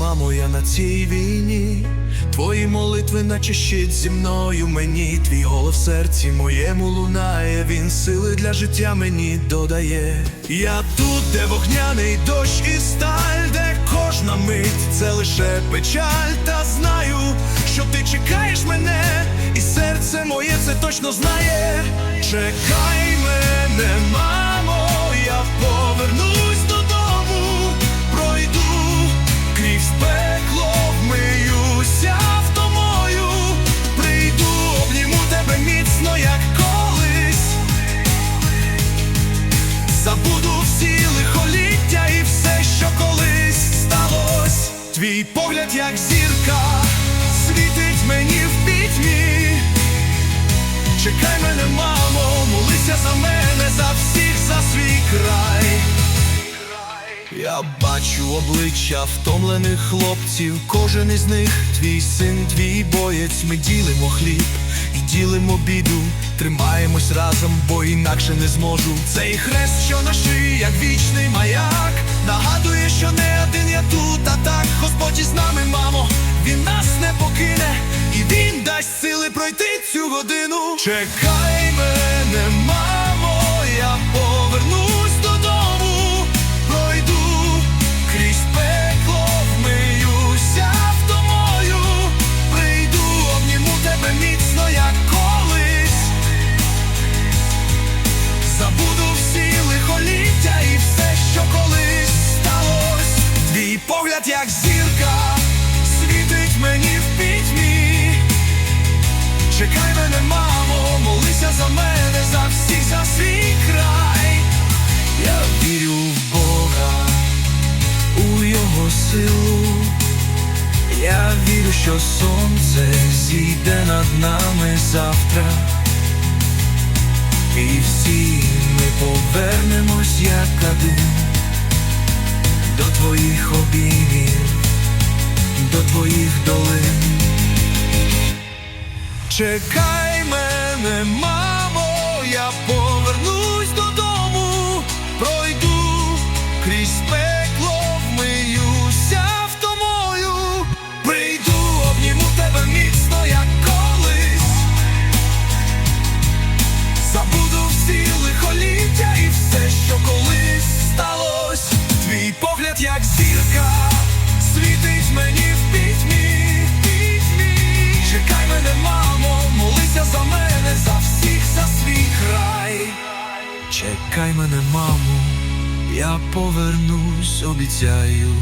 Мамо, я на цій війні. Твої молитви, наче щит зі мною мені. Твій голос в серці моєму лунає. Він сили для життя мені додає. Я тут, де вогняний дощ і сталь, де кожна мить це лише печаль. Та знаю, що ти чекаєш мене, і серце моє це точно знає. Чекай мене, мамо, я повернусь Забуду всі лихоліття і все, що колись сталось. Твій погляд, як зірка, світить мені в пітьмі. Чекай мене, мамо, молися за мене, за всіх, за свій край. Я бачу обличчя втомлених хлопців, кожен із них твій син, твій боєць. Ми ділимо хліб і ділимо біду. Тримаємось разом, бо інакше не зможу. Цей хрест, що на шиї, як вічний маяк, нагадує, що не один я тут, а так Господь із нами, мамо, він нас не покине, і він дасть сили пройти цю годину. Чекай що сонце зійде над нами завтра. І всі ми повернемось як один до твоїх обіймів, до твоїх долин. Чекай мене, Як зірка, світить мені в пітьмі, пітьмі. Чекай мене, мамо, молися за мене, за всіх, за свій край. Чекай мене, мамо, я повернусь, обіцяю.